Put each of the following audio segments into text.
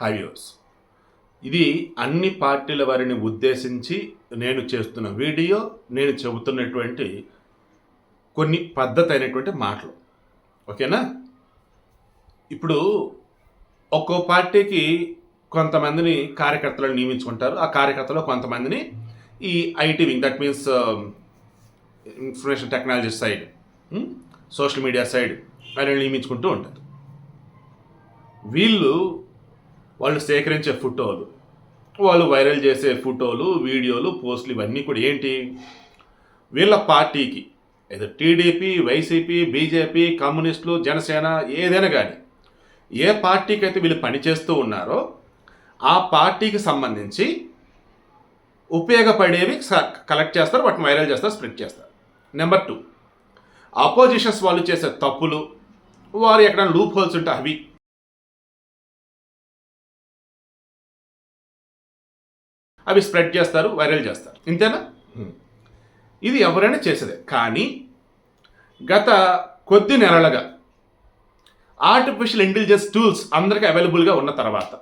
హైవ్యూస్ ఇది అన్ని పార్టీల వారిని ఉద్దేశించి నేను చేస్తున్న వీడియో నేను చెబుతున్నటువంటి కొన్ని పద్ధతి అయినటువంటి మాటలు. ఓకేనా? ఇప్పుడు ఒక్కో పార్టీకి కొంతమందిని కార్యకర్తలను నియమించుకుంటారు. ఆ కార్యకర్తలో కొంతమందిని ఈ IT wing that means information technology side social media side ఆయన నియమించుకుంటూ ఉంటారు. వీళ్ళు వాళ్ళు సేకరించే ఫోటోలు వాళ్ళు వైరల్ చేసే ఫోటోలు వీడియోలు పోస్టులు ఇవన్నీ కూడా ఏంటి? వీళ్ళ పార్టీకి ఏదో టీడీపీ వైసీపీ బీజేపీ కమ్యూనిస్టులు జనసేన ఏదైనా కానీ ఏ పార్టీకి అయితే వీళ్ళు పనిచేస్తూ ఉన్నారో ఆ పార్టీకి సంబంధించి ఉపయోగపడేవి స- కలెక్ట్ చేస్తారు వాటిని వైరల్ చేస్తారు స్ప్రెడ్ చేస్తారు. నెంబర్ టూ అపోజిషన్స్ వాళ్ళు చేసే తప్పులు వారు ఎక్కడైనా లూప్ హోల్స్ ఉంటే అవి అవి స్ప్రెడ్ చేస్తారు వైరల్ చేస్తారు. ఇంతేనా? ఇది ఎవరైనా చేసేదే. కానీ గత కొద్ది నెలలుగా ఆర్టిఫిషియల్ ఇంటెలిజెన్స్ టూల్స్ అందరికీ అవైలబుల్గా ఉన్న తర్వాత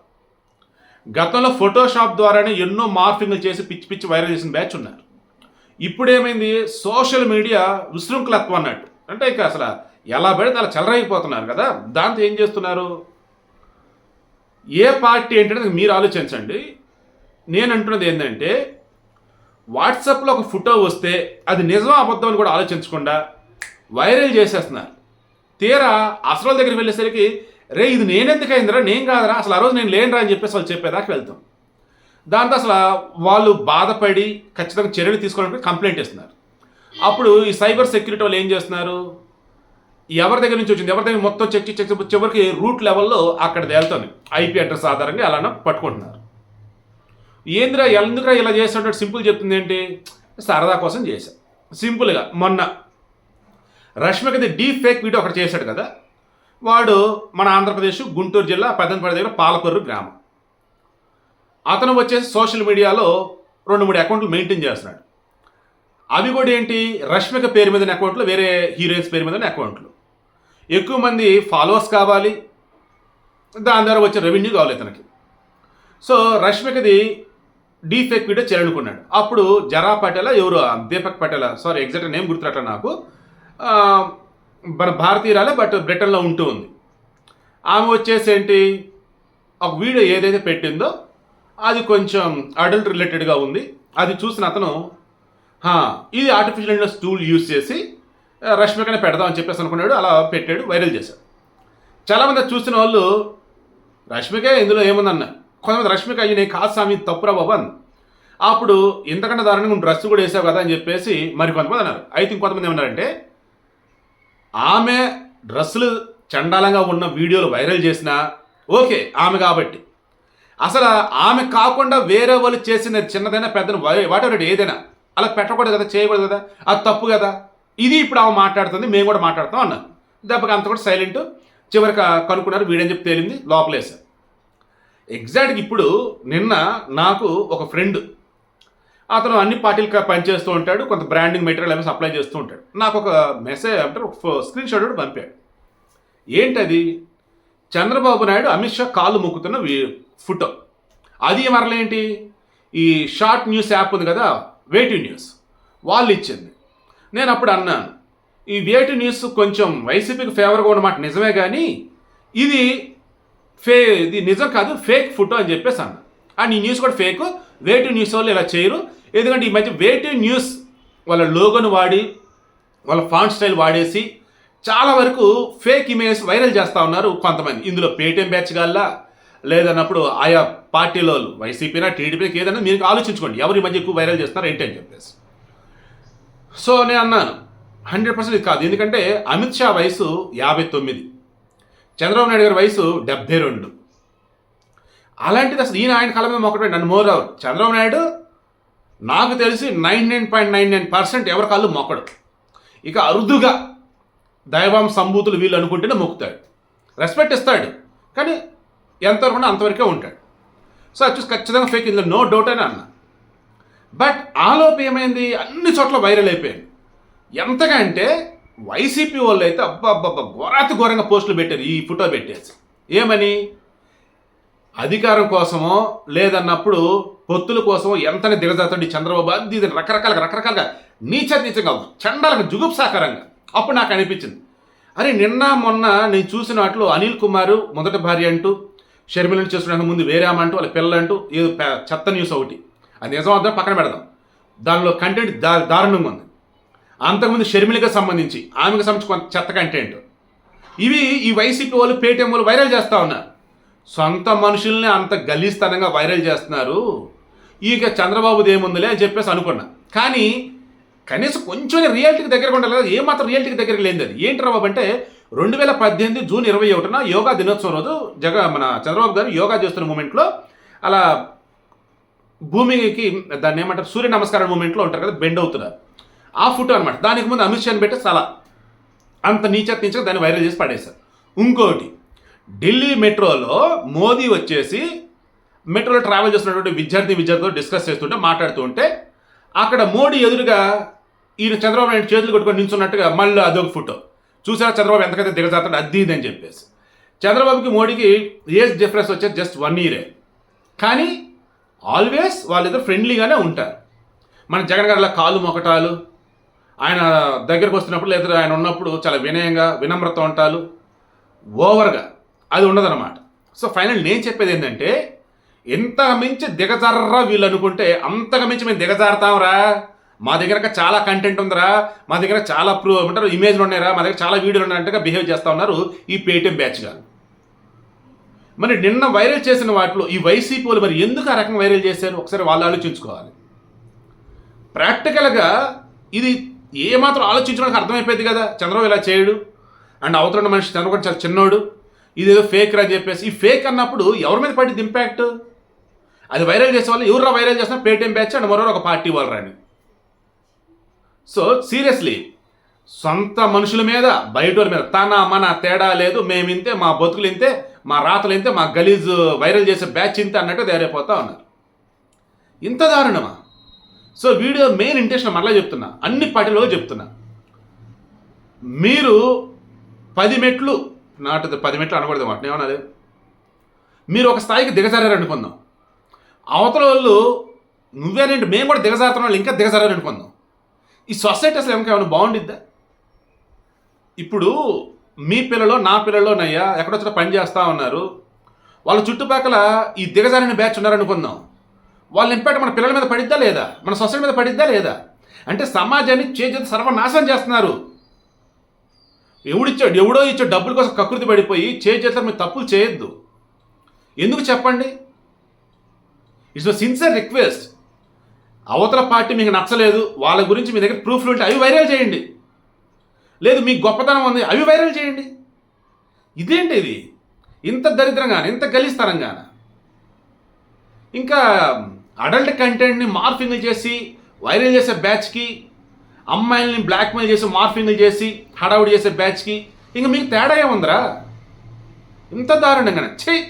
గతంలో ఫోటోషాప్ ద్వారానే ఎన్నో మార్ఫింగ్లు చేసి పిచ్చి పిచ్చి వైరల్ చేసిన బ్యాచ్ ఉన్నారు. ఇప్పుడు ఏమైంది సోషల్ మీడియా విశృంఖలత్వం అన్నట్టు. అంటే ఇక అసలు ఎలా పడితే అలా చెలరైపోతున్నారు కదా? దాంతో ఏం చేస్తున్నారు? ఏ పార్టీ ఏంటంటే మీరు ఆలోచించండి. నేను అంటున్నది ఏంటంటే వాట్సాప్లో ఒక ఫోటో వస్తే అది నిజం అబద్ధం అని కూడా ఆలోచించకుండా వైరల్ చేసేస్తున్నారు తీరా అసలు దగ్గరికి వెళ్ళేసరికి రే ఇది నేనెందుకు అయిందిరా నేను కాదురా అసలు ఆ రోజు నేను లేనురా అని చెప్పేసి వాళ్ళు చెప్పేదాకా వెళ్తాం దాంతో అసలు వాళ్ళు బాధపడి ఖచ్చితంగా చర్యలు తీసుకోవడానికి కంప్లైంట్ ఇస్తున్నారు అప్పుడు ఈ సైబర్ సెక్యూరిటీ వాళ్ళు ఏం చేస్తున్నారు ఎవరి దగ్గర నుంచి వచ్చింది ఎవరి దగ్గర మొత్తం చెక్ చెక్ చివరికి రూట్ లెవెల్లో అక్కడ తేలుతుంది ఐపీ అడ్రస్ ఆధారంగా అలానే పట్టుకుంటున్నారు ఏందిరా ఎందుకురా ఇలా చేసినట్టు సింపుల్ చెప్తుంది ఏంటి? సరదా కోసం చేశా. సింపుల్గా మొన్న. రష్మికది డీప్ ఫేక్ వీడియో ఒకటి చేశాడు కదా? వాడు మన ఆంధ్రప్రదేశ్ గుంటూరు జిల్లా పెద్దంపల్లి దగ్గర పాలకొర్రు గ్రామం. అతను వచ్చేసి సోషల్ మీడియాలో రెండు మూడు అకౌంట్లు మెయింటైన్ చేస్తున్నాడు. అవి కూడా ఏంటి? రష్మిక పేరు మీద అకౌంట్లు వేరే హీరోయిన్స్ పేరు మీద అకౌంట్లు ఎక్కువ మంది ఫాలోవర్స్ కావాలి. దాని ద్వారా వచ్చే రెవెన్యూ కావాలి ఇతనికి సో రష్మికది డీఫేక్ వీడియో చేయాలనుకున్నాడు అప్పుడు జరా పటేల ఎవరు? Deepak Patel. Sorry exact name గుర్తురట నాకు. మన భారతీయురాలే బట్ బ్రిటన్లో ఉంటూ ఉంది. ఆమె వచ్చేసి ఏంటి? ఒక వీడియో ఏదైతే పెట్టిందో అది కొంచెం అడల్ట్ రిలేటెడ్గా ఉంది. అది చూసిన అతను ఇది ఆర్టిఫిషియల్ ఇంటెలిజెన్స్ టూల్ యూస్ చేసి రష్మికనే పెడదాం అని చెప్పేసి అనుకున్నాడు. అలా పెట్టాడు వైరల్ చేశాడు. చాలామంది చూసిన వాళ్ళు రష్మికే ఇందులో ఏముందన్న? కొంతమంది రష్మిక అయ్యి నేను కాదు స్వామి తప్పురా బాబు అంది అప్పుడు ఇంతకంటే దారుణంగా డ్రెస్ కూడా వేసావు కదా అని చెప్పేసి మరి కొంతమంది అన్నారు. అయితే ఇంకొంతమంది ఏమన్నారంటే ఆమె డ్రెస్సులు చండాలంగా ఉన్న వీడియోలు వైరల్ చేసినా ఓకే ఆమె కాబట్టి. అసలు ఆమె కాకుండా వేరే వాళ్ళు చేసిన చిన్నదైనా పెద్దన వాటెవర్ ఏదైనా అలా పెట్టకూడదు కదా చేయకూడదు కదా అది తప్పు కదా. ఇది ఇప్పుడు ఆమె మాట్లాడుతుంది మేము కూడా మాట్లాడతాం అన్నారు. దెబ్బకి అంత కూడా సైలెంట్ చివరికి కనుక్కున్నారు వీడని చెప్పి తేలింది లోపలేసారు ఎగ్జాక్ట్గా ఇప్పుడు నిన్న నాకు ఒక ఫ్రెండ్ అతను అన్ని పార్టీలకు పనిచేస్తూ ఉంటాడు కొంత బ్రాండింగ్ మెటీరియల్ ఏమైనా సప్లై చేస్తూ ఉంటాడు. నాకు ఒక మెసేజ్ అంటే ఒక స్క్రీన్ షాట్ కూడా పంపాడు. ఏంటది? చంద్రబాబు నాయుడు అమిత్ షా కాళ్ళు మొక్కుతున్న ఫోటో. అది మరలేంటి? ఈ షార్ట్ న్యూస్ యాప్ ఉంది కదా వేటి న్యూస్. వాళ్ళు ఇచ్చింది. నేను అప్పుడు అన్నాను ఈ వేటి న్యూస్ కొంచెం వైసీపీకి ఫేవర్గా ఉన్నమాట నిజమే కానీ ఇది ఫే ఇది నిజం కాదు ఫేక్ ఫోటో అని చెప్పేసి అన్న. అండ్ ఈ న్యూస్ కూడా ఫేక్ వేటి న్యూస్ వాళ్ళు ఇలా చేయరు. ఎందుకంటే ఈ మధ్య వేటి న్యూస్ వాళ్ళ లోగోను వాడి వాళ్ళ ఫాంట్ స్టైల్ వాడేసి చాలా వరకు ఫేక్ ఇమేజ్ వైరల్ చేస్తూ ఉన్నారు కొంతమంది. ఇందులో పేటీఎం బ్యాచ్ గల్లా లేదన్నప్పుడు ఆయా పార్టీలో వైసీపీనా టీడీపీకి ఏదైనా మీరు ఆలోచించుకోండి. ఎవరు ఈ మధ్య ఎక్కువ వైరల్ చేస్తున్నారు ఏంటి అని చెప్పేసి. సో నేను అన్నాను. హండ్రెడ్ పర్సెంట్ ఇది కాదు. ఎందుకంటే అమిత్ షా వయసు యాభై తొమ్మిది. చంద్రబాబు నాయుడు గారి వయసు డెబ్బై రెండు. అలాంటిది అసలు ఈయన ఆయన కాలం మీద ఒకటే నన్ను మోరావు చంద్రబాబు నాయుడు నాకు తెలిసి nine nine point nine nine percent ఎవరి కాళ్ళు మొక్కడు. ఇక అరుదుగా దైవం సంభూతులు వీళ్ళు అనుకుంటేనే మొక్కుతాడు. రెస్పెక్ట్ ఇస్తాడు. కానీ ఎంతవరకు అంతవరకే ఉంటాడు. సో అది చూసి ఖచ్చితంగా ఫేక్ ఇందులో నో డౌట్ అని అన్నా. బట్ ఆలోపు ఏమైంది? అన్ని చోట్ల వైరల్ అయిపోయింది. ఎంతగా అంటే వైసీపీ వాళ్ళు అయితే అబ్బా ఘోరాతి ఘోరంగా పోస్టులు పెట్టారు ఈ ఫోటో పెట్టేసి. ఏమని? అధికారం కోసమో లేదన్నప్పుడు పొత్తుల కోసమో ఎంతని దిగజాతండి చంద్రబాబు అది ఇది రకరకాలుగా రకరకాలుగా నీచ నీచంగా చండాలకు జుగుప్సాకరంగా అప్పుడు నాకు అనిపించింది. అరే నిన్న మొన్న నేను చూసిన వాటిలో అనిల్ కుమార్ మొదటి భార్య అంటూ షర్మిలను చేసుకునే ముందు వేరేమంటూ వాళ్ళ పిల్లలంటూ ఏదో చెత్త న్యూస్ ఒకటి. అది నిజం వద్దా పక్కన పెడదాం. దానిలో కంటెంట్ దా దారుణంగా ఉంది. అంతకుముందు షర్మిలకి సంబంధించి ఆమెకు సంబంధించి కొంత చెత్త కంటెంట్ ఇవి ఈ వైసీపీ వాళ్ళు పేటీఎం వాళ్ళు వైరల్ చేస్తూ ఉన్నారు. సొంత మనుషుల్ని అంత గలీస్తనంగా వైరల్ చేస్తున్నారు. ఇక చంద్రబాబుది ఏముందిలే అని చెప్పేసి అనుకున్నా. కానీ కనీసం కొంచెం రియాలిటీకి దగ్గరగా ఉండాలి కదా. ఏమాత్రం రియాలిటీకి దగ్గరికి లేనిది అది. ఏంటి రా బాబు అంటే రెండు వేల పద్దెనిమిది జూన్ ఇరవై ఒకటిన యోగా దినోత్సవం రోజు జగ మన చంద్రబాబు గారు యోగా చేస్తున్న మూమెంట్లో అలా భూమికి దాన్ని ఏమంటారు? సూర్య నమస్కారం మూమెంట్లో ఉంటారు కదా బెండ్ అవుతున్నారు. ఆ ఫోటో అనమాట దానికి ముందు అమిత్ షాని పెట్టే చాలా అంత నీచ నీచగా దాన్ని వైరల్ చేసి పడేశారు. ఇంకోటి ఢిల్లీ మెట్రోలో మోదీ వచ్చేసి మెట్రోలో ట్రావెల్ చేస్తున్నటువంటి విద్యార్థి విద్యార్థులతో డిస్కస్ చేస్తుంటే మాట్లాడుతూ ఉంటే అక్కడ మోడీ ఎదురుగా ఈయన చంద్రబాబు నాయుడు చేతులు కొట్టుకొని నిల్చున్నట్టుగా మళ్ళీ అదొక ఫోటో. చూసారా చంద్రబాబు ఎంతకైతే దిగజాతాడు అది ఇది అని చెప్పేసి. చంద్రబాబుకి మోడీకి ఏజ్ డిఫరెన్స్ వచ్చేది జస్ట్ వన్ ఇయరే కానీ ఆల్వేస్ వాళ్ళిద్దరు ఫ్రెండ్లీగానే ఉంటారు. మన జగన్ గారిలో కాళ్ళు మొకటాలు ఆయన దగ్గరకు వస్తున్నప్పుడు లేదా ఆయన ఉన్నప్పుడు చాలా వినయంగా వినమ్రత ఉంటాలు ఓవర్గా అది ఉండదన్నమాట. సో ఫైనల్ నేను చెప్పేది ఏంటంటే ఎంత మించి దిగజారరా వీళ్ళు అనుకుంటే అంతగా మించి మేము దిగజారుతాంరా మా దగ్గర చాలా కంటెంట్ ఉందిరా. మా దగ్గర చాలా ప్రూ ఏమంటారు ఇమేజ్లు ఉన్నాయిరా. మా దగ్గర చాలా వీడియోలు ఉన్నట్టుగా బిహేవ్ చేస్తూ ఉన్నారు ఈ పేటీఎం బ్యాచ్ గారు. మరి నిన్న వైరల్ చేసిన వాటిలో ఈ వైసీపీ వాళ్ళు మరి ఎందుకు ఆ రకంగా వైరల్ చేశారు? ఒకసారి వాళ్ళు ఆలోచించుకోవాలి. ప్రాక్టికల్గా ఇది ఏమాత్రం ఆలోచించడానికి అర్థమైపోయింది కదా? చంద్రబాబు ఇలా చేయడు. అండ్ అవతరణ మనిషి చంద్రబాబు చాలా చిన్నోడు. ఇదేదో ఫేక్ అని చెప్పేసి ఈ ఫేక్ అన్నప్పుడు ఎవరి మీద పడింది ఇంపాక్ట్ అది వైరల్ చేసే వాళ్ళు ఎవరు వైరల్ చేసినా పేటీఎం బ్యాచ్ అండ్ మరో ఒక పార్టీ వాళ్ళు రాని సో సీరియస్లీ సొంత మనుషుల మీద బయట మీద తన మన తేడా లేదు మేమింతే మా బతుకులు ఇంతే మా రాతలు ఇంతే మా గలీజ్ వైరల్ చేసే బ్యాచ్ ఇంతే అన్నట్టు తయారైపోతా ఉన్నారు. ఇంత దారుణమా? సో వీడియో మెయిన్ ఇంటెన్షన్ మరలా చెప్తున్నా. అన్ని పార్టీలో చెప్తున్నా. మీరు పది మెట్లు నాటు పది మెట్లు అనకూడదు మాట. ఏమన్నది మీరు ఒక స్థాయికి దిగజారారు అనుకుందాం. అవతల వాళ్ళు నువ్వేనంటే మేము కూడా దిగజారుతున్న వాళ్ళు ఇంకా దిగజారారు అనుకుందాం. ఈ సొసైటీ అసలు ఏమైనా బాగుండిద్దా? ఇప్పుడు మీ పిల్లలు నా పిల్లలోనయ్యా ఎక్కడొచ్చిన పని చేస్తూ ఉన్నారు. వాళ్ళ చుట్టుపక్కల ఈ దిగజారిన బ్యాచ్ ఉన్నారనుకుందాం. వాళ్ళ ఇంపాక్ట్ మన పిల్లల మీద పడిద్దా లేదా? మన సొసైటీ మీద పడిద్దా లేదా? అంటే సమాజాన్ని చేతి సర్వనాశనం చేస్తున్నారు. ఎవడిచ్చాడు? ఎవడో ఇచ్చే డబ్బుల కోసం కకృతి పడిపోయి చేతులు మీరు తప్పులు చేయొద్దు. ఎందుకు చెప్పండి? ఇట్స్ సిన్సియర్ రిక్వెస్ట్ అవతల పార్టీ మీకు నచ్చలేదు. వాళ్ళ గురించి మీ దగ్గర ప్రూఫ్లు ఉంటే అవి వైరల్ చేయండి. లేదు మీకు గొప్పతనం ఉంది. అవి వైరల్ చేయండి. ఇదేంటి ఇది? ఇంత దరిద్రంగానే? ఇంత గలిస్తరంగాన ఇంకా అడల్ట్ కంటెంట్ని మార్ఫింగ్లు చేసి వైరల్ చేసే బ్యాచ్కి అమ్మాయిల్ని బ్లాక్మెయిల్ చేసి మార్ఫింగ్లు చేసి హడావుడి చేసే బ్యాచ్కి ఇంకా మీకు తేడా ఏముందిరా? ఇంత దారుణంగానే. ఛీ!